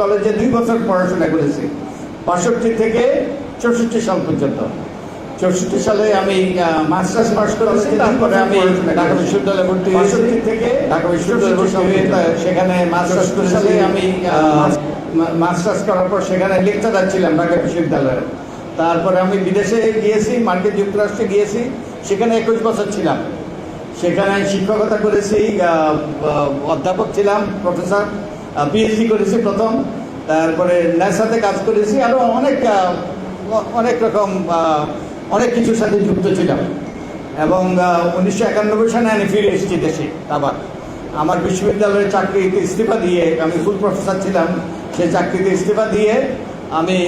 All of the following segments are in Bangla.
কলেজে দুই বছর পড়াশোনা করেছি। বাষট্টি থেকে চৌষট্টি সাল পর্যন্ত। চৌষট্টি সালে আমি মাস্টার্স পাস করেছি তারপরে আমি ঢাকা বিশ্ববিদ্যালয়ে ভর্তি বাষট্টি থেকে ঢাকা বিশ্ববিদ্যালয়ে ভর্তি সেখানে মাস্টার্স সালে আমি মাস্টার্স করার পর সেখানে লেকচারার ছিলাম ঢাকা বিশ্ববিদ্যালয়ে। তারপরে আমি বিদেশে গিয়েছি মার্কিন যুক্তরাষ্ট্রে গিয়েছি। সেখানে একুশ বছর ছিলাম। সেখানে শিক্ষকতা করেছি অধ্যাপক ছিলাম প্রফেসর। পিএইচডি করেছি প্রথম, তারপরে ন্যাসাতে কাজ করেছি আরও অনেক অনেক রকম অনেক কিছুর সাথে যুক্ত ছিলাম। এবং উনিশশো একানব্বই সালে আমি ফিরে এসেছি দেশে, আবার। আমার বিশ্ববিদ্যালয়ের চাকরিতে ইস্তফা দিয়ে আমি ফুল প্রফেসর ছিলাম, সেই চাকরিতে ইস্তফা দিয়ে আমি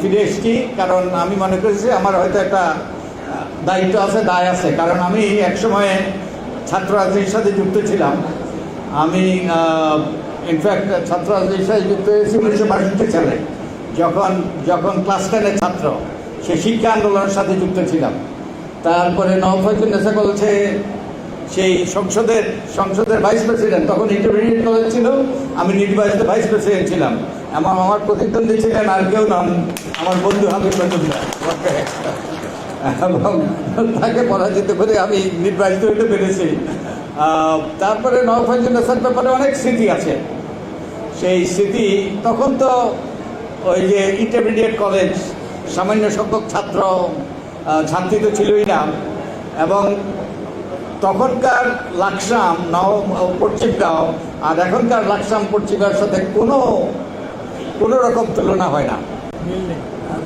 ফিরে এসেছি, কারণ আমি মনে করেছি আমার হয়তো একটা দায়িত্ব আছে, দায় আছে, কারণ আমি এক সময়ে ছাত্র রাজনীতির সাথে যুক্ত ছিলাম। আমি ইনফ্যাক্ট ছাত্র যুক্ত হয়েছি উনিশশো বাষট্টি সালে। যখন যখন ক্লাস টেনের ছাত্র, সে শিক্ষা আন্দোলনের সাথে যুক্ত ছিলাম। তারপরে নওফাজুল নেশা কলেজে সেই সংসদের সংসদের ভাইস প্রেসিডেন্ট তখন ইন্টারমিডিয়েট কলেজ ছিল, আমি নির্বাচিত ভাইস প্রেসিডেন্ট ছিলাম। আমার আমার প্রতিদ্বন্দ্বী ছিলেন আর কেউ নাম আমার বন্ধু হাবিব এবং তাকে পরাজিত করে আমি নির্বাচিত হতে পেরেছি তারপরে নওফাজুল নেশার ব্যাপারে অনেক স্মৃতি আছে। সেই স্মৃতি তখন তো ওই যে ইন্টারমিডিয়েট কলেজ সামান্য সংখ্যক ছাত্র ছাত্রী তো ছিলই না। এবং তখনকার লাকসাম নব পশ্চিমগাঁও আর এখনকার লাকসাম পশ্চিমগাঁওর সাথে কোনো কোনো রকম তুলনা হয় না।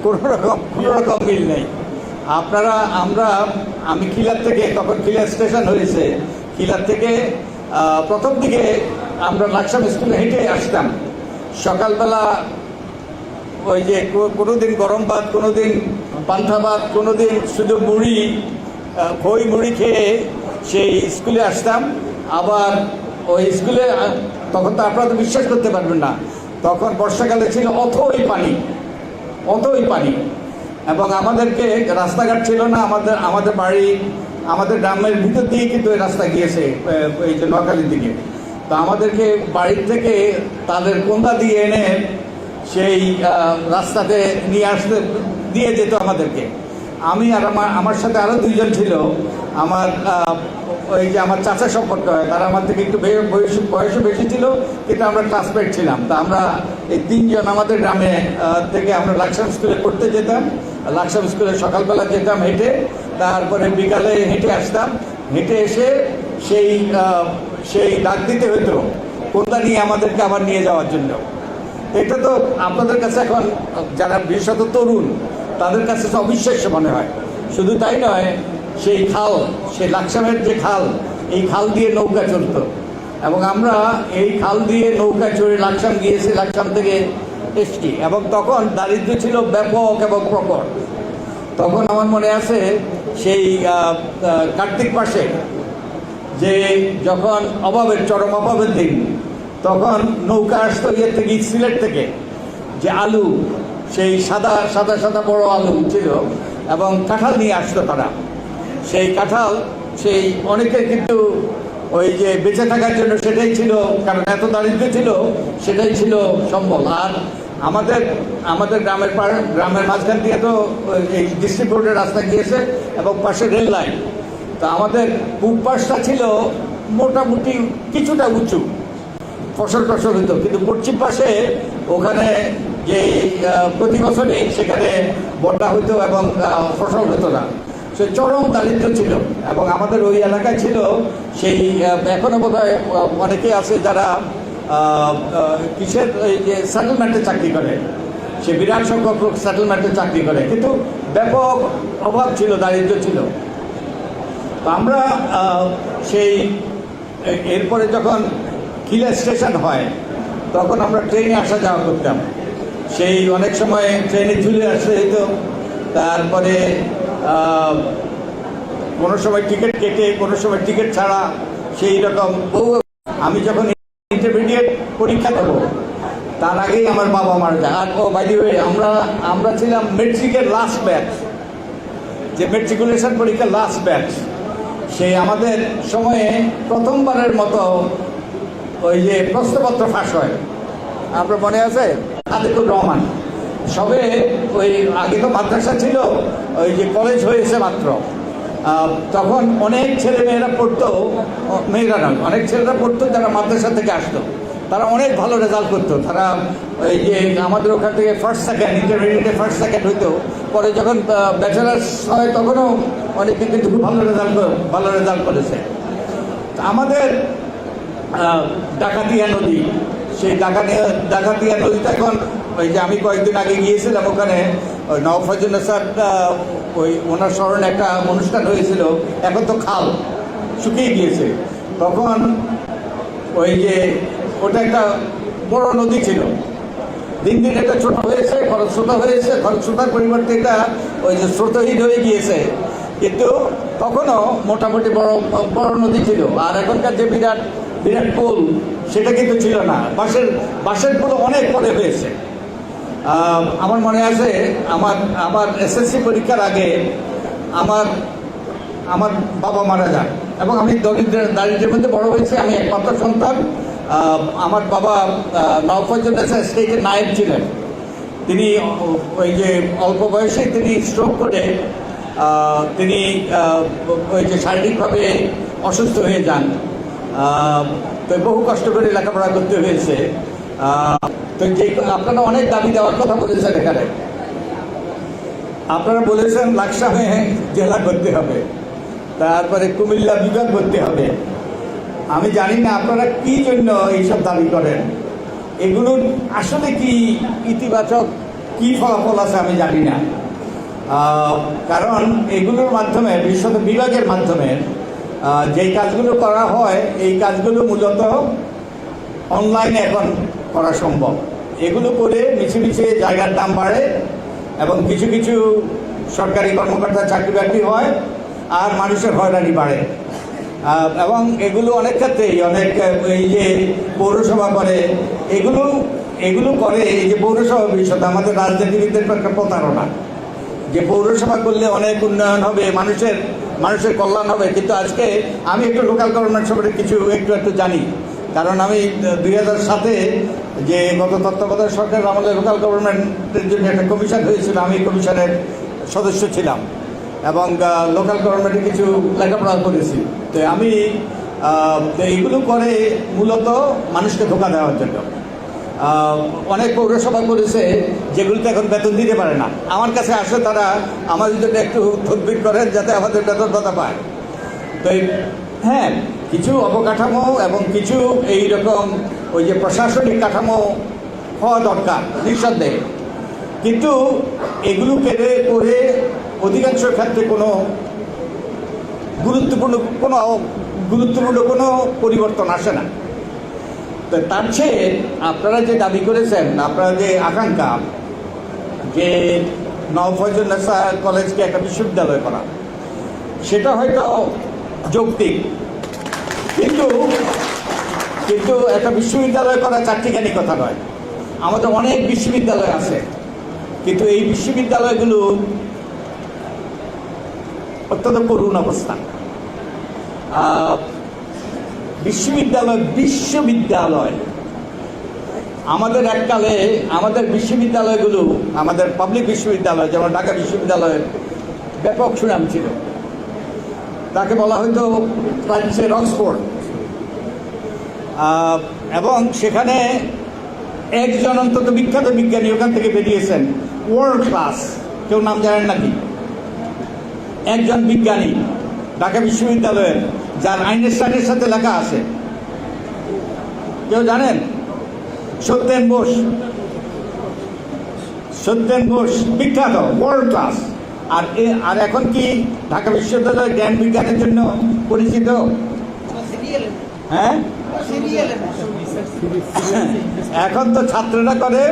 কোনো রকম কোনো রকম মিল নেই। আপনারা আমরা আমি কিলার থেকে তখন কিলার স্টেশন হয়েছে কিলার থেকে প্রথম দিকে আমরা লাকসাম স্কুলে হেঁটে আসতাম। সকালবেলা ওই যে কোনো দিন গরম ভাত কোনো দিন পান্থা ভাত কোনো দিন শুধু মুড়ি খই মুড়ি খেয়ে সেই স্কুলে আসতাম। আবার ওই স্কুলে তখন তো আপনারা তো বিশ্বাস করতে পারবেন না, তখন বর্ষাকালে ছিল অথই পানি অথই পানি। এবং আমাদেরকে রাস্তাঘাট ছিল না, আমাদের আমাদের বাড়ি আমাদের গ্রামের ভিতর দিয়ে কিন্তু এই রাস্তা গিয়েছে এই যে নোয়াখালীর দিকে। তো আমাদেরকে বাড়ির থেকে তাদের কোন্দা দিয়ে এনে সেই রাস্তাতে নিয়ে আসতে, দিয়ে যেত আমাদেরকে। আমি আর আমার আমার সাথে আরও দুইজন ছিল। আমার ওই যে আমার চাচা সম্পর্ক হয়, তারা আমার থেকে একটু বয়স, বয়সও বেশি ছিল, কিন্তু আমরা ক্লাসমেট ছিলাম। তা আমরা এই তিনজন আমাদের গ্রামে থেকে আমরা লাকসাম স্কুলে পড়তে যেতাম। লাকসাম স্কুলে সকালবেলা যেতাম হেঁটে, তারপরে বিকালে হেঁটে আসতাম। হেঁটে এসে সেই সেই ডাক দিতে হতো, কোনটা নিয়ে আমাদেরকে আবার নিয়ে যাওয়ার জন্য? এটা তো আপনাদের কাছে এখন, যারা বিশেষত তরুণ, তাদের কাছে তো অবিশ্বাস্য মনে হয়। শুধু তাই নয়, সেই খাল, সেই লাকসামের যে খাল, এই খাল দিয়ে নৌকা চলত। এবং আমরা এই খাল দিয়ে নৌকা চড়ে লাকসাম গিয়েছি লাকসাম থেকে এসছি এবং তখন দারিদ্র ছিল ব্যাপক এবং প্রকট তখন আমার মনে আছে সেই কার্তিক মাসে যে যখন অভাবের, চরম অভাবের দিন, তখন নৌকা আসতো ইয়ে থেকে, সিলেট থেকে, যে আলু, সেই সাদা সাদা সাদা বড় আলু ছিল এবং কাঁঠাল নিয়ে আসতো তারা। সেই কাঁঠাল, সেই অনেকের কিন্তু ওই যে বেঁচে থাকার জন্য সেটাই ছিল, কারণ এত দারিদ্র ছিল, সেটাই ছিল সম্বল। আর আমাদের আমাদের গ্রামের গ্রামের মাঝখান দিয়ে তো এই ডিস্ট্রিক্ট রোডের রাস্তা গিয়েছে এবং পাশে রেল লাইন তো আমাদের পূব পাশটা ছিল মোটামুটি কিছুটা উঁচু ফসল টসল হতো। কিন্তু পশ্চিম পাশে ওখানে যে প্রতি বছরই সেখানে বন্যা হতো এবং ফসল হতো না। সে চরম দারিদ্র ছিল এবং আমাদের ওই এলাকায় ছিল সেই আহ, এখনও বোধ হয় অনেকে আছে যারা কিসের যে সেটেলমেন্টে চাকরি করে। সে বিরাট সংখ্যক লোক সেটেলমেন্টে চাকরি করে। কিন্তু ব্যাপক অভাব ছিল দারিদ্র ছিল। তো আমরা সেই, এরপরে যখন কিলা স্টেশন হয়, তখন আমরা ট্রেনে আসা যাওয়া করতাম। সেই অনেক সময় ট্রেনে ঝুলে আসতে হতো তারপরে কোনো সময় টিকিট কেটে, কোনো সময় টিকিট ছাড়া, সেই রকম বহু আমি যখন ইন্টারমিডিয়েট পরীক্ষা দেবো। তার আগেই আমার বাবা মারা যায়। আর, ও বাইদি আমরা আমরা ছিলাম মেট্রিকের লাস্ট ব্যাচ যে মেট্রিকুলেশন পরীক্ষার লাস্ট ব্যাচ সেই আমাদের সময়ে প্রথমবারের মতো ওই যে প্রশ্নপত্র ফাঁস হয়। আপনার মনে আছে? আতিকুর রহমান। সবে ওই আগে তো মাদ্রাসা ছিল, ওই যে কলেজ হয়েছে মাত্র। তখন অনেক ছেলে মেয়েরা পড়তো মেয়েরা নয়, অনেক ছেলেরা পড়তো, যারা মাদ্রাসা থেকে আসতো। তারা অনেক ভালো রেজাল্ট করতো। তারা ওই যে আমাদের ওখান থেকে ফার্স্ট সেকেন্ড ইন্টারমিডিয়েটে ফার্স্ট সেকেন্ড হইতো। পরে যখন ব্যাচেলার্স হয়, তখনও অনেকে কিন্তু খুব ভালো রেজাল্ট ভালো রেজাল্ট করেছে। আমাদের ডাকাতিয়া নদী, সেই ডাকাতিয়া ডাকাতিয়া নদীটা এখন, ওই যে আমি কয়েকদিন আগে গিয়েছিলাম ওখানে ওই নওফাজুল স্যার ওই ওনার স্মরণে একটা অনুষ্ঠান হয়েছিল, এখন তো খাল শুকিয়ে গিয়েছে। তখন ওই যে, ওটা একটা বড় নদী ছিল। দিন দিন এটা ছোট হয়েছে খরস্রোতা হয়েছে খরস্রোতার পরিবর্তে এটা ওই যে স্রোতহীন হয়ে গিয়েছে। কিন্তু তখনও মোটামুটি বড় বড় নদী ছিল। আর এখনকার যে বিরাট বিরাট পুল, সেটা কিন্তু ছিল না। বাঁশের বাঁশের পুল অনেক পরে হয়েছে। আমার মনে আছে আমার আমার এসএসসি পরীক্ষার আগে আমার আমার বাবা মারা যান। এবং আমি দরিদ্রের দারিদ্রের মধ্যে বড় হয়েছি, আমি একমাত্র সন্তান। আমার বাবা নওফাজুল স্টেটের নায়ক ছিলেন। তিনি ওই যে অল্প বয়সে তিনি স্ট্রোক করে তিনি ওই যে শারীরিকভাবে অসুস্থ হয়ে যান। তো বহু কষ্ট করে লেখাপড়া করতে হয়েছে। তো যে আপনারা অনেক দাবি দেওয়ার কথা বলেছেন এখানে। আপনারা বলেছেন লাকসা হয়ে জেলা করতে হবে, তারপরে কুমিল্লা বিভাগ করতে হবে। আমি জানি না আপনারা কি জন্য এইসব দাবি করেন। এগুলোর আসলে কি ইতিবাচক কি ফলাফল আছে আমি জানি না। কারণ এগুলোর মাধ্যমে, বিশেষত বিভাগের মাধ্যমে যেই কাজগুলো করা হয়, এই কাজগুলো মূলত অনলাইনে এখন করা সম্ভব। এগুলো করে মিছে মিছে জায়গার দাম বাড়ে এবং কিছু কিছু সরকারি কর্মকর্তা চাকরি বাকরি হয় আর মানুষের হয়রানি বাড়ে। এবং এগুলো অনেক ক্ষেত্রেই অনেক এই যে পৌরসভা করে, এগুলো এগুলো করে এই যে পৌরসভা বিষয়টা আমাদের রাজনীতিবিদদের একটা প্রতারণা। যে পৌরসভা করলে অনেক উন্নয়ন হবে, মানুষের মানুষের কল্যাণ হবে। কিন্তু আজকে আমি একটু লোকাল গভর্নমেন্ট সম্পর্কে কিছু একটু একটু জানি। কারণ আমি দুই হাজার সাতে যে গত তত্ত্বাবধায়ক সরকার আমাদের লোকাল গভর্নমেন্টের জন্য একটা কমিশন হয়েছিল, আমি কমিশনের সদস্য ছিলাম। এবং লোকাল গভর্নমেন্টে কিছু লেখাপড়া করেছি। তো আমি এইগুলো করে মূলত মানুষকে ধোকা দেওয়ার জন্য। অনেক পৌরসভা করেছে, যেগুলোতে এখন বেতন দিতে পারে না। আমার কাছে আসে তারা, আমাদের জন্য একটু তদবির করেন যাতে আমাদের বেতন ভাতা পায়। তো হ্যাঁ কিছু অবকাঠামো এবং কিছু এই রকম ওই যে প্রশাসনিক কাঠামো হওয়া দরকার, নিঃসন্দেহে। কিন্তু এগুলো কেড়ে করে অধিকাংশ ক্ষেত্রে কোনো গুরুত্বপূর্ণ কোনো গুরুত্বপূর্ণ কোনো পরিবর্তন আসে না। তো তার চেয়ে আপনারা যে দাবি করেছেন, আপনারা যে আকাঙ্ক্ষা যে নবফজুল্লাসা কলেজকে একটা বিশ্ববিদ্যালয় করা, সেটা হয়তো যৌক্তিক। কিন্তু কিন্তু একটা বিশ্ববিদ্যালয় করা চারটিখানি কথা নয়। আমাদের অনেক বিশ্ববিদ্যালয় আছে। কিন্তু এই বিশ্ববিদ্যালয়গুলো অত্যন্ত করুণ অবস্থা। বিশ্ববিদ্যালয় বিশ্ববিদ্যালয়। আমাদের এককালে আমাদের বিশ্ববিদ্যালয়গুলো, আমাদের পাবলিক বিশ্ববিদ্যালয়, যেমন ঢাকা বিশ্ববিদ্যালয়ের ব্যাপক সুনাম ছিল। তাকে বলা হয়তো ফ্রান্সের অক্সফোর্ড। এবং সেখানে একজন অন্তত বিখ্যাত বিজ্ঞানী ওখান থেকে বেরিয়েছেন ওয়ার্ল্ড ক্লাস কেউ নাম জানেন নাকি? একজন বিজ্ঞানী ঢাকা বিশ্ববিদ্যালয়ের, যার আইনস্টাইনের সাথে লেখা আছে। কেউ জানেন? সত্যেন বোস। সত্যেন বোস বিখ্যাত ওয়ার্ল্ড ক্লাস আর আর এখন কি ঢাকা বিশ্ববিদ্যালয় জ্ঞান বিজ্ঞানের জন্য পরিচিত? হ্যাঁ? এখন তো ছাত্ররা করে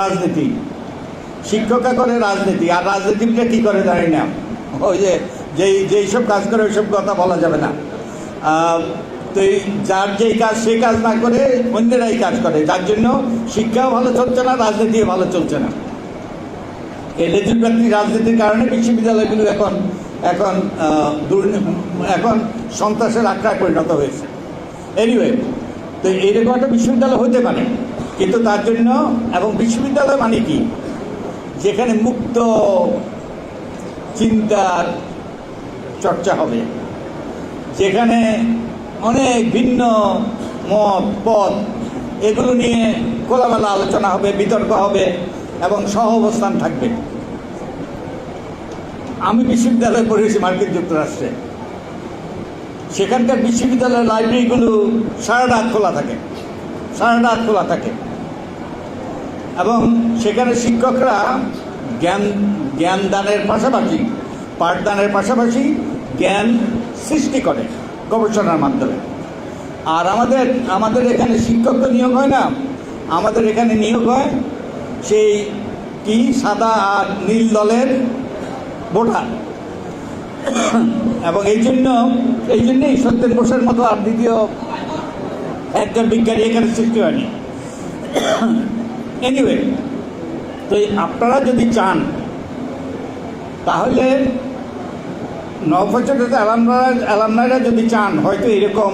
রাজনীতি, শিক্ষকরা করে রাজনীতি, আর রাজনীতিটা কি করে জানি না। ওই যে, যেই যেই সব কাজ করে ওইসব কথা বলা যাবে না। তো যার যেই কাজ সেই কাজ না করে অন্যেরাই কাজ করে। যার জন্য শিক্ষাও ভালো চলছে না, রাজনীতিও ভালো চলছে না। এই লেজুরব্যাক্তি রাজনীতির কারণে বিশ্ববিদ্যালয়গুলো এখন এখন এখন সন্ত্রাসের আখড়ায় পরিণত হয়েছে। এনিওয়ে তো এইরকম একটা বিশ্ববিদ্যালয় হতে পারে, কিন্তু তার জন্য এবং বিশ্ববিদ্যালয় মানে কি? যেখানে মুক্ত চিন্তার চর্চা হবে, যেখানে অনেক ভিন্ন মত, পথ, এগুলো নিয়ে খোলামেলা আলোচনা হবে, বিতর্ক হবে এবং সহ অবস্থান থাকবে। আমি বিশ্ববিদ্যালয়ে পড়েছি মার্কিন যুক্তরাষ্ট্রে। সেখানকার বিশ্ববিদ্যালয়ের লাইব্রেরিগুলো সারা রাত খোলা থাকে। সারা রাত খোলা থাকে। এবং সেখানে শিক্ষকরা জ্ঞান জ্ঞান দানের পাশাপাশি, পাঠদানের পাশাপাশি জ্ঞান সৃষ্টি করে গবেষণার মাধ্যমে। আর আমাদের আমাদের এখানে শিক্ষক তো নিয়োগ হয় না। আমাদের এখানে নিয়োগ হয় সেই কি সাদা আর নীল দলের ভোটার। এবং এই জন্য, এই জন্যই সত্যেন বোসের মতো আর দ্বিতীয় একজন বিজ্ঞানী এখানে সৃষ্টি হয়নি। এনিওয়ে তো আপনারা যদি চান, তাহলে নবপ্রচলিত অ্যালামরা অ্যালামনাইরা যদি চান, হয়তো এরকম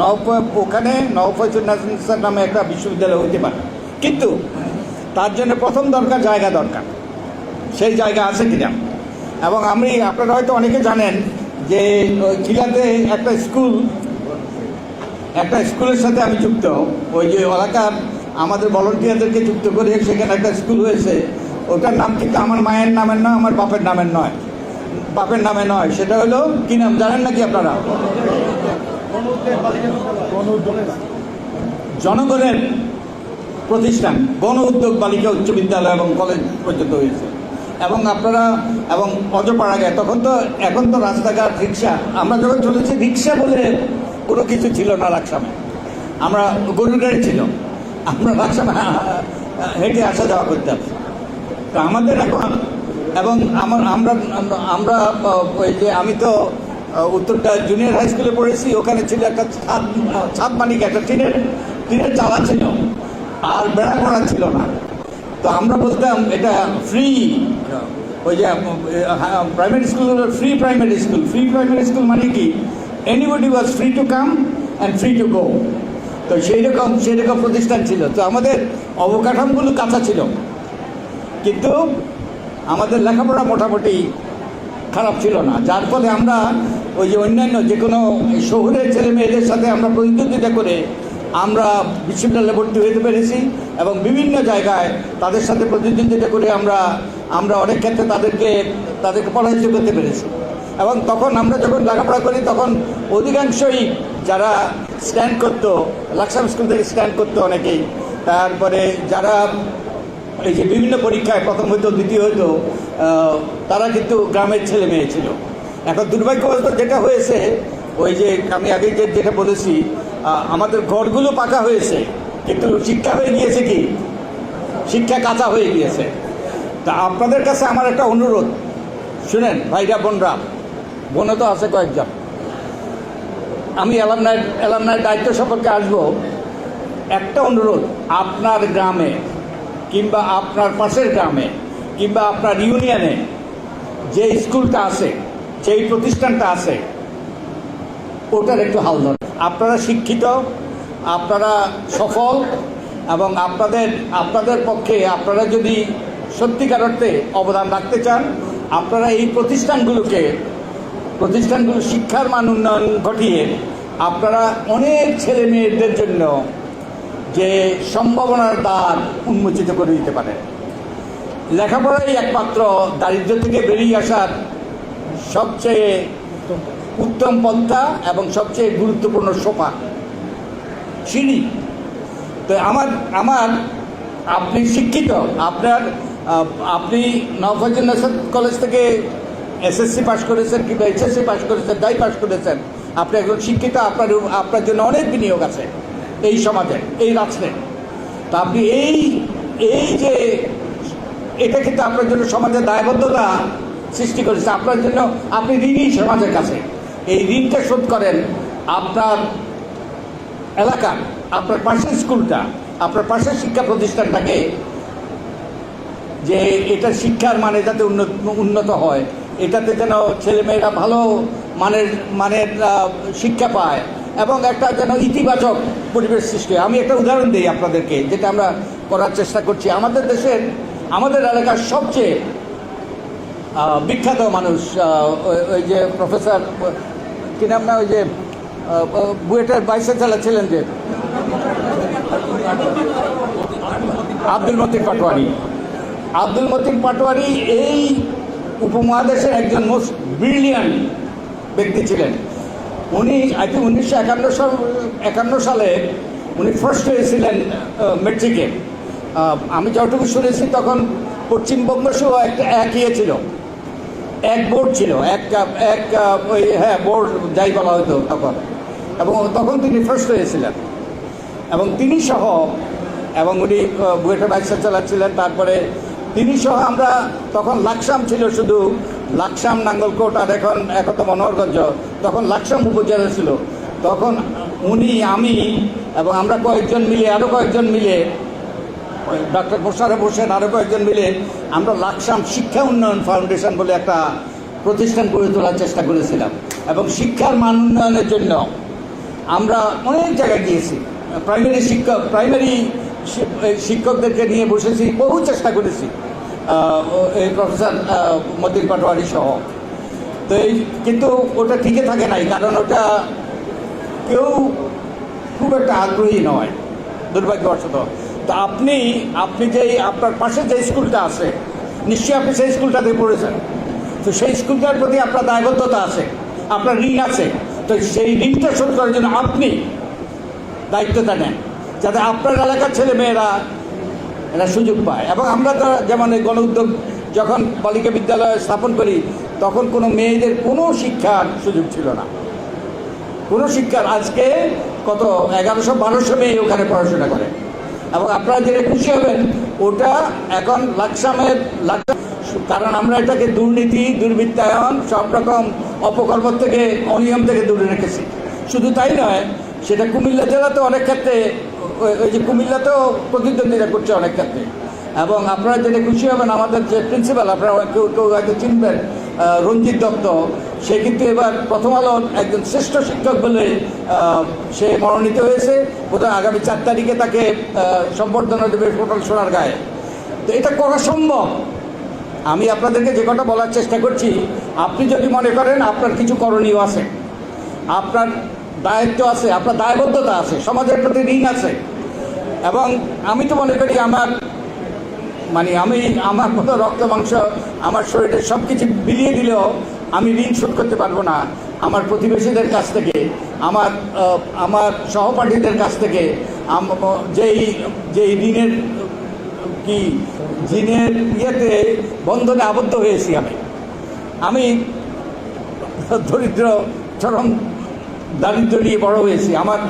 নব ওখানে ন্যাশনাল নামে একটা বিশ্ববিদ্যালয় হইতে পারে। কিন্তু তার জন্য প্রথম দরকার জায়গা দরকার। সেই জায়গা আছে কিনা? এবং আমি আপনারা হয়তো অনেকে জানেন যে ওই কিলাতে একটা স্কুল একটা স্কুলের সাথে আমি যুক্ত। ওই যে এলাকার আমাদের ভলন্টিয়ারদেরকে যুক্ত করে সেখানে একটা স্কুল হয়েছে। ওটার নাম কিন্তু আমার মায়ের নামের নয় আমার বাপের নামের নয়। বাপের নামে নয় সেটা হলো কি নাম জানেন নাকি আপনারা? জনগণের প্রতিষ্ঠান গণ উদ্যোগ বালিকা উচ্চ বিদ্যালয় এবং কলেজ পর্যন্ত হয়েছে। এবং আপনারা, এবং অজপাড়া গায়ে তখন তো, এখন তো রাস্তাঘাট, রিক্সা, আমরা যখন চলেছি, রিক্সা বলে কোনো কিছু ছিল না রাকসামে আমরা গরুর গাড়ি ছিল। আমরা রাকসামে হেঁটে আসা যাওয়া করতাম। তো আমাদের এখন, এবং আমার, আমরা আমরা, ওই যে আমি তো, উত্তরটা জুনিয়র হাই স্কুলে পড়েছি, ওখানে ছিল একটা ছাদ ছাদ মানিক, একটা টিনের টিনের চালা ছিল। আর বেড়া করা ছিল না। তো আমরা বলতাম, এটা ফ্রি ওই যে primary school free primary school free primary school মানে কি? Anybody was free to come and free to go তো সেই রকম সেই রকম প্রতিষ্ঠান ছিল। তো আমাদের অবকাঠামোগুলো কাঁচা ছিল। কিন্তু আমাদের লেখাপড়া মোটামুটি খারাপ ছিল না। যার ফলে আমরা ওই যে অন্যান্য যে কোনো শহরের ছেলে মেয়েদের সাথে আমরা প্রতিদ্বন্দ্বিতা করে আমরা বিশ্ববিদ্যালয়ে ভর্তি হতে পেরেছি এবং বিভিন্ন জায়গায় তাদের সাথে প্রতিদ্বন্দ্বিতা করে আমরা আমরা অনেক ক্ষেত্রে তাদেরকে তাদেরকে পরাজিত করতে পেরেছি। এবং তখন আমরা যখন লেখাপড়া করি, তখন অধিকাংশই যারা স্ট্যান্ড করতো, লাকসাম স্কুল থেকে স্ট্যান্ড করতো অনেকেই। তারপরে যারা এই যে বিভিন্ন পরীক্ষায় প্রথম হইতো, দ্বিতীয় হইতো তারা কিন্তু গ্রামের ছেলে মেয়ে ছিল। এখন দুর্ভাগ্যবশত যেটা হয়েছে, ওই যে আমি আগে যেটা বলেছি আমাদের ঘরগুলো পাকা হয়েছে। কিন্তু শিক্ষা হয়ে গিয়েছে কি? শিক্ষা কাঁচা হয়ে গিয়েছে। তা আপনাদের কাছে আমার একটা অনুরোধ। শুনেন, ভাইরা, বোনরা, বোনও তো আছে কয়েকজন। আমি অ্যালামনাই অ্যালামনাই দায়িত্ব সম্পর্কে আসব। একটা অনুরোধ, আপনার গ্রামে কিংবা আপনার পাশের গ্রামে কিংবা আপনার ইউনিয়নে যে স্কুলটা আছে, যেই প্রতিষ্ঠানটা আছে, ওটার একটু হাল ধর আপনারা শিক্ষিত, আপনারা সফল এবং আপনাদের আপনাদের পক্ষে আপনারা যদি সত্যিকার অর্থে অবদান রাখতে চান, আপনারা এই প্রতিষ্ঠানগুলোকে, প্রতিষ্ঠানগুলো শিক্ষার মান উন্নয়ন ঘটিয়ে আপনারা অনেক ছেলে মেয়েদের জন্য যে সম্ভাবনার দ্বার উন্মোচিত করে দিতে পারে লেখাপড়াই একমাত্র দারিদ্র্য থেকে বেরিয়ে আসার সবচেয়ে উত্তম পন্থা এবং সবচেয়ে গুরুত্বপূর্ণ সোফা। সিঁড়ি। তো আমার আমার, আপনি শিক্ষিত, আপনার আপনি নওফাজুল নাসাদ কলেজ থেকে এসএসসি পাস করেছেন কিংবা এইচএসসি পাস করেছেন যাই পাস করেছেন, আপনি একজন শিক্ষিত, আপনার আপনার জন্য অনেক বিনিয়োগ আছে এই সমাজে, এই রাষ্ট্রে। তা আপনি এই এই যে, এটা কিন্তু আপনার জন্য সমাজের দায়বদ্ধতা সৃষ্টি করেছে, আপনার জন্য আপনি ঋণী সমাজের কাছে। এই ঋণটা শোধ করেন আপনার এলাকা, আপনার পাশের স্কুলটা, আপনার পাশের শিক্ষা প্রতিষ্ঠানটাকে, যে এটা শিক্ষার মানে যাতে উন্নত উন্নত হয়, এটাতে যেন ছেলেমেয়েরা ভালো মানের মানের শিক্ষা পায়, এবং একটা যেন ইতিবাচক পরিবেশ সৃষ্টি হয়। আমি একটা উদাহরণ দিই আপনাদেরকে, যেটা আমরা করার চেষ্টা করছি আমাদের দেশের, আমাদের এলাকার সবচেয়ে বিখ্যাত মানুষ ওই- ওই যে প্রফেসর কি নাম না ওই যে বুয়েটের বাইসে চালাচ্ছিলেন যে? আব্দুল মতিন পাটোয়ারি। আব্দুল মতিন পাটোয়ারি এই উপমহাদেশের একজন মোস্ট ব্রিলিয়ান্ট ব্যক্তি ছিলেন। উনি, আই থিঙ্ক উনিশশো একান্ন সাল, একান্ন সালে উনি ফার্স্ট হয়েছিলেন মেট্রিকে। আমি যতটুকু শুনেছি তখন পশ্চিমবঙ্গ সহ একটা এক ইয়ে ছিল। এক বোর্ড ছিল এক এক ওই হ্যাঁ বোর্ড যাই বলা হতো তখন। এবং তখন তিনি ফার্স্ট হয়েছিলেন। এবং তিনি সহ এবং উনি আহ, বুয়েটের বাইকসা চালাচ্ছিলেন তারপরে তিনি সহ আমরা তখন লাকসাম ছিল শুধু লাকসাম নাঙ্গলকোট আর এখন এখন তো মনোহরগঞ্জ তখন লাকসাম উপজেলা ছিল। তখন উনি আমি এবং আমরা কয়েকজন মিলে আরও কয়েকজন মিলে ডক্টর মোশারফ হোসেন আরও কয়েকজন মিলে আমরা লাকসাম শিক্ষা উন্নয়ন ফাউন্ডেশন বলে একটা প্রতিষ্ঠান গড়ে তোলার চেষ্টা করেছিলাম। এবং শিক্ষার মান উন্নয়নের জন্য আমরা অনেক জায়গায় গিয়েছি। প্রাইমারি শিক্ষক, প্রাইমারি শিক্ষকদেরকে নিয়ে বসেছি, বহু চেষ্টা করেছি। এই প্রফেসর মতিন পাটোয়ারি সহ। তো এই, কিন্তু ওটা টিকে থাকে নাই, কারণ ওটা কেউ খুব একটা আগ্রহী নয়, দুর্ভাগ্যবশত। তো আপনি আপনি যে আপনার পাশে যে স্কুলটা আছে, নিশ্চয়ই আপনি সেই স্কুলটাতে পড়েছেন। তো সেই স্কুলটার প্রতি আপনার দায়বদ্ধতা আছে, আপনার ঋণ আছে। তো সেই ঋণটা শোধ করার জন্য আপনি দায়িত্বটা নেন, যাতে আপনার এলাকার ছেলে মেয়েরা এরা সুযোগ পায়। এবং আমরা তো যেমন এই গণ উদ্যোগ যখন বালিকা বিদ্যালয় স্থাপন করি, তখন কোনো মেয়েদের কোনো শিক্ষার সুযোগ ছিল না। কোনো শিক্ষার, আজকে কত, এগারোশো বারোশো মেয়ে ওখানে পড়াশোনা করে। এবং আপনারা যেটা খুশি হবেন, ওটা এখন লাকসামের লাকসাম কারণ আমরা এটাকে দুর্নীতি, দুর্বৃত্তায়ন, সব রকম অপকর্ম থেকে, অনিয়ম থেকে দূরে রেখেছি। শুধু তাই নয়, সেটা কুমিল্লা জেলাতে অনেক ক্ষেত্রে, ওই- যে কুমিল্লাতেও প্রতিদ্বন্দ্বিতা করছে অনেক ক্ষেত্রে। এবং আপনারা যেটা খুশি হবেন, আমাদের যে প্রিন্সিপাল আপনারা কেউ কেউ হয়তো চিনবেন রঞ্জিত দত্ত। সে কিন্তু এবার প্রথম আলোর একজন শ্রেষ্ঠ শিক্ষক বলে সে মনোনীত হয়েছে। বোধহয় আগামী চার তারিখে তাকে সম্বর্ধনা দেবে টোটাল সোনার গায়ে। তো এটা করা সম্ভব? আমি আপনাদেরকে যে কথা বলার চেষ্টা করছি, আপনি যদি মনে করেন আপনার কিছু করণীয় আছে। আপনার দায়িত্ব আছে, আপনার দায়বদ্ধতা আছে, সমাজের প্রতি ঋণ আছে। এবং আমি তো মনে করি আমার মানে আমি আমার মতো রক্ত, মাংস, আমার শরীরের সব কিছু বিলিয়ে দিলেও আমি ঋণ শোধ করতে পারব না। আমার প্রতিবেশীদের কাছ থেকে, আমার আমার সহপাঠীদের কাছ থেকে যেই যেই ঋণের, কি, ঋণের ইয়েতে বন্ধনে আবদ্ধ হয়েছি আমি। আমি দরিদ্র, চরম দারিদ্র নিয়ে বড় হয়েছি। আমার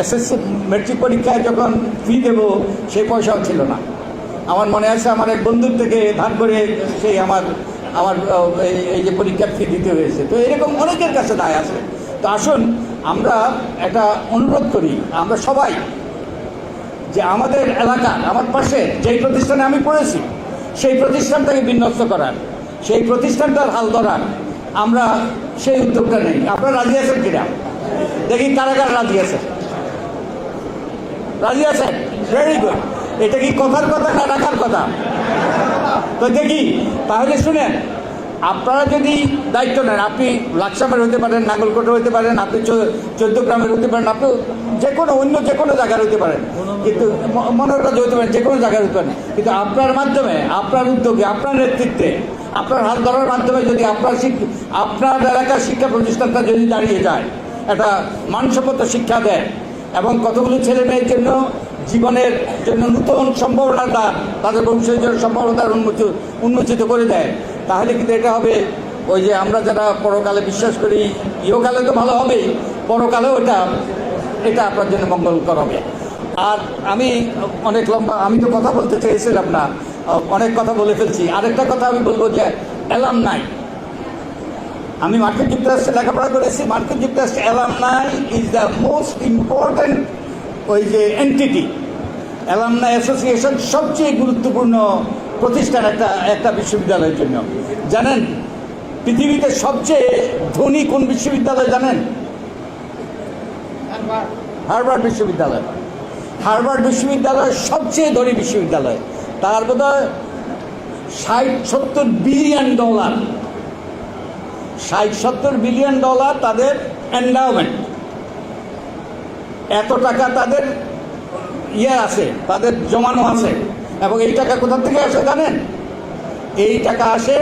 এসএসসি মেট্রিক পরীক্ষায় যখন ফি দেব, সেই পয়সাও ছিল না। আমার মনে আছে, আমার এক বন্ধুর থেকে ধার করে সেই আমার আমার এই- যে পরীক্ষার ফি দিতে হয়েছে। তো এরকম অনেকের কাছে দায় আছে। তো আসুন, আমরা একটা অনুরোধ করি, আমরা সবাই, যে আমাদের এলাকা, আমার পাশে যেই প্রতিষ্ঠানে আমি পড়েছি, সেই প্রতিষ্ঠানটাকে বিন্যস্ত করার, সেই প্রতিষ্ঠানটার হাল ধরার, আমরা সেই উদ্যোগটা নেই। আপনারা রাজি আছেন কিনা? দেখি কারা কারা রাজি আছেন। রাজি আছেন? ভেরি গুড এটা কি কথার কথা না রাখার কথা? তো দেখি, তাহলে শুনেন, আপনারা যদি দায়িত্ব নেন, আপনি লাকসামের হতে পারেন নাঙ্গলকোটে হতে পারেন, আপনি চোদ্দ গ্রামের হতে পারেন, আপনি যে কোনো অন্য যে কোনো জায়গার হতে পারেন। কিন্তু মনোরকাজ হতে পারেন, যে কোনো জায়গার হতে পারেন। কিন্তু আপনার মাধ্যমে, আপনার উদ্যোগে, আপনার নেতৃত্বে, আপনার হাত ধরার মাধ্যমে যদি আপনার আপনার এলাকার শিক্ষা প্রতিষ্ঠানটা যদি দাঁড়িয়ে যায়, একটা মানসম্মত শিক্ষা দেয়, এবং কতগুলো ছেলে মেয়ের জন্য জীবনের জন্য নূতন সম্ভাবনাটা তাদের ভবিষ্যতের জন্য সম্ভাবনা উন্মোচিত উন্মোচিত করে দেয়। তাহলে কিন্তু এটা হবে ওই যে আমরা যারা পরকালে বিশ্বাস করি, ইহকালে তো ভালো হবেই, পরকালেও এটা এটা আপনার জন্য মঙ্গলকর হবে। আর আমি অনেক লম্বা, আমি তো কথা বলতে চেয়েছিলাম না, অনেক কথা বলে ফেলছি। আরেকটা কথা আমি বলব যে অ্যালাম নাই। আমি মার্কিন যুক্তরাষ্ট্রে লেখাপড়া করেছি, মার্কিন যুক্তরাষ্ট্রে alumni is the most important ওই যে এনটিটি অ্যালামনাই অ্যাসোসিয়েশন সবচেয়ে গুরুত্বপূর্ণ প্রতিষ্ঠান একটা একটা বিশ্ববিদ্যালয়ের জন্য। জানেন পৃথিবীতে সবচেয়ে ধনী কোন বিশ্ববিদ্যালয় জানেন? হার্ভার্ড। বিশ্ববিদ্যালয়। হার্ভার্ড বিশ্ববিদ্যালয় সবচেয়ে ধনী বিশ্ববিদ্যালয়। তার বোধ ষাট সত্তর বিলিয়ন ডলার ষাট সত্তর বিলিয়ন ডলার তাদের এন্ডাওমেন্ট এত টাকা তাদের ইয়ে আছে, তাদের জমানো আছে। এবং এই টাকা কোথা থেকে আসে জানেন? এই টাকা আসে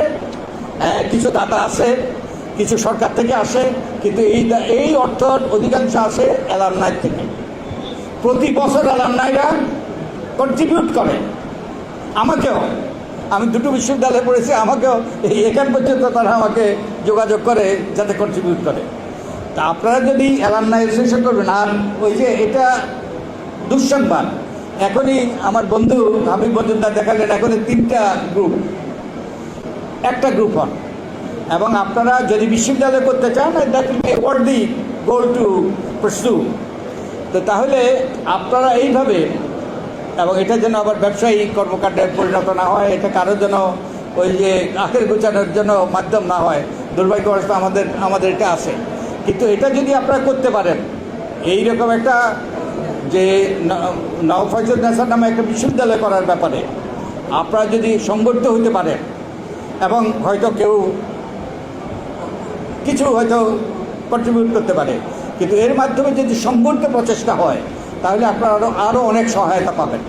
কিছু দাতা আছে, কিছু সরকার থেকে আসে, কিন্তু এই এই অর্থ অধিকাংশ আসে অ্যালামনাই থেকে। প্রতি বছর অ্যালামনাইরা কন্ট্রিবিউট করে। আমাকেও, আমি দুটো বিশ্ববিদ্যালয়ে পড়েছি, আমাকেও এই এখান পর্যন্ত তারা আমাকে যোগাযোগ করে যাতে কন্ট্রিবিউট করে। তা আপনারা যদি অ্যালামনাই রেজিস্ট্রেশন করবেন। আর ওই যে এটা দুঃসংবাদ। এখনই আমার বন্ধু হাবিব মজুমদার দেখালেন, এখনই তিনটা গ্রুপ একটা গ্রুপ হন। এবং আপনারা যদি বিশ্ববিদ্যালয় করতে চান that will be worthy goal to pursue তো তাহলে আপনারা এইভাবে, এবং এটা যেন আবার ব্যবসায়ী কর্মকাণ্ডে পরিণত না হয়, এটা কারোর যেন ওই যে আখের গোছানোর জন্য মাধ্যম না হয়। দুর্ভাগ্যবশত আমাদের আমাদের এটা আছে। কিন্তু এটা যদি আপনারা করতে পারেন এই রকম একটা যে নওফাজুল নেসার নামে একটা বিশ্ববিদ্যালয় করার ব্যাপারে আপনারা যদি সংগঠিত হতে পারেন, এবং হয়তো কেউ কিছু হয়তো কন্ট্রিবিউট করতে পারে, কিন্তু এর মাধ্যমে যদি সংগঠিত প্রচেষ্টা হয়, তাহলে আপনারা আরও আরও অনেক সহায়তা পাবেন।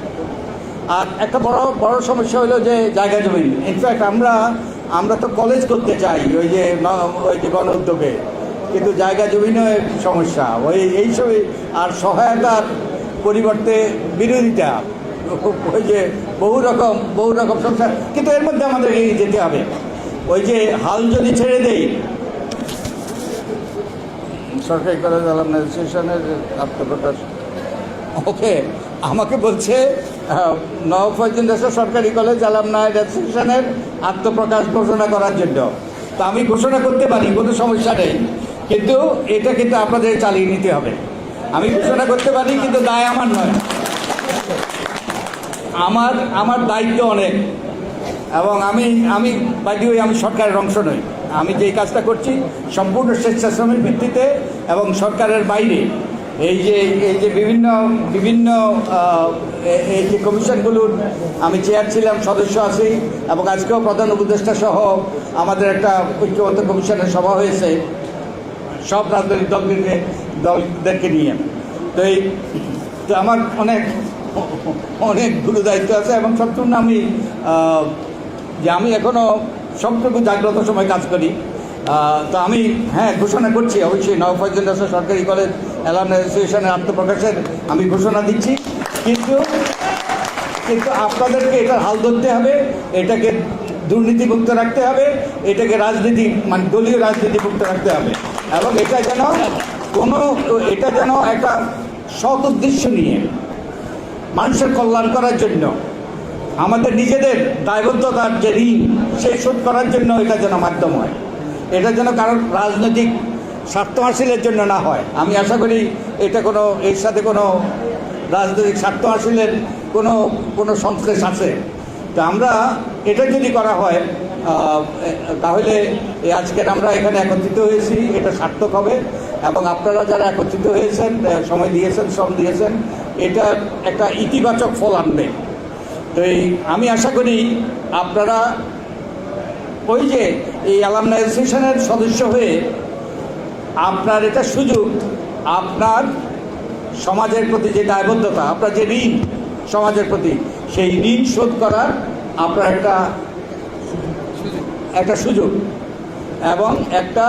আর একটা বড় বড় সমস্যা হলো যে জায়গা জমি। ইনফ্যাক্ট আমরা আমরা তো কলেজ করতে চাই, ওই যে ওই যে গণ উদ্যোগে কিন্তু জায়গা জমিনও সমস্যা। ওই এইসব আর সহায়তার পরিবর্তে বিরোধিতা। ওই যে বহু রকম বহু রকম সমস্যা। কিন্তু এর মধ্যে আমাদের এগিয়ে যেতে হবে। ওই যে হাল যদি ছেড়ে দেই, সরকারি কলেজ আলাম অ্যাসোসিয়েশনের আত্মপ্রকাশ। ওকে, আমাকে বলছে নওফাজুল দেশের সরকারি কলেজ আলামনা অ্যাসোসিয়েশনের আত্মপ্রকাশ ঘোষণা করার জন্য। তো আমি ঘোষণা করতে পারি, কোনো সমস্যা নেই। কিন্তু এটা কিন্তু আপনাদের চালিয়ে নিতে হবে। আমি ঘোষণা করতে পারি, কিন্তু দায় আমার নয়। আমার আমার দায়িত্ব অনেক। এবং আমি আমি ওই আমি সরকারের অংশ নই। আমি যে কাজটা করছি, সম্পূর্ণ স্বেচ্ছাশ্রমের ভিত্তিতে এবং সরকারের বাইরে। এই যে এই যে বিভিন্ন বিভিন্ন এই যে কমিশনগুলোর আমি চেয়ার ছিলাম, সদস্য আছি, এবং আজকেও প্রধান উপদেষ্টা সহ আমাদের একটা ঐক্যবদ্ধ কমিশনের সভা হয়েছে। সব রাজনৈতিক দলকে দলদেরকে নিয়ে। তো এই, তো আমার অনেক অনেকগুলো দায়িত্ব আছে এবং সম্পূর্ণ আমি যে আমি এখনও সবটুকু জাগ্রত সময় কাজ করি। তো আমি হ্যাঁ ঘোষণা করছি, অবশ্যই নবফজল দাসের সরকারি কলেজ অ্যালাম অ্যাসোসিয়েশনের আত্মপ্রকাশের আমি ঘোষণা দিচ্ছি। কিন্তু কিন্তু আপনাদেরকে এটার হাল ধরতে হবে, এটাকে দুর্নীতিমুক্ত রাখতে হবে, এটাকে রাজনীতি মানে দলীয় রাজনীতিমুক্ত রাখতে হবে। এবং এটা যেন কোনো, এটা যেন একটা সৎ উদ্দেশ্য নিয়ে মানুষের কল্যাণ করার জন্য, আমাদের নিজেদের দায়বদ্ধতার যে ঋণ, সেই শোধ করার জন্য এটা যেন মাধ্যম হয়। এটা যেন কারোর রাজনৈতিক স্বার্থ হাসিলের জন্য না হয়। আমি আশা করি এটা কোনো, এর সাথে কোনো রাজনৈতিক স্বার্থ হাসিলের কোনো কোনো সংশ্লেষ আছে। তো আমরা এটা যদি করা হয় তাহলে এই আজকের আমরা এখানে একত্রিত হয়েছি, এটা সার্থক হবে। এবং আপনারা যারা একত্রিত হয়েছেন সময় দিয়েছেন, শ্রম দিয়েছেন, এটা একটা ইতিবাচক ফল আনবে। তো এই, আমি আশা করি আপনারা ওই যে এই অ্যালামনা অ্যাসোসিয়েশনের সদস্য হয়ে আপনার এটা সুযোগ, আপনার সমাজের প্রতি যে দায়বদ্ধতা, আপনার যে ঋণ সমাজের প্রতি সেই ঋণ শোধ করার আপনার একটা একটা সুযোগ। এবং একটা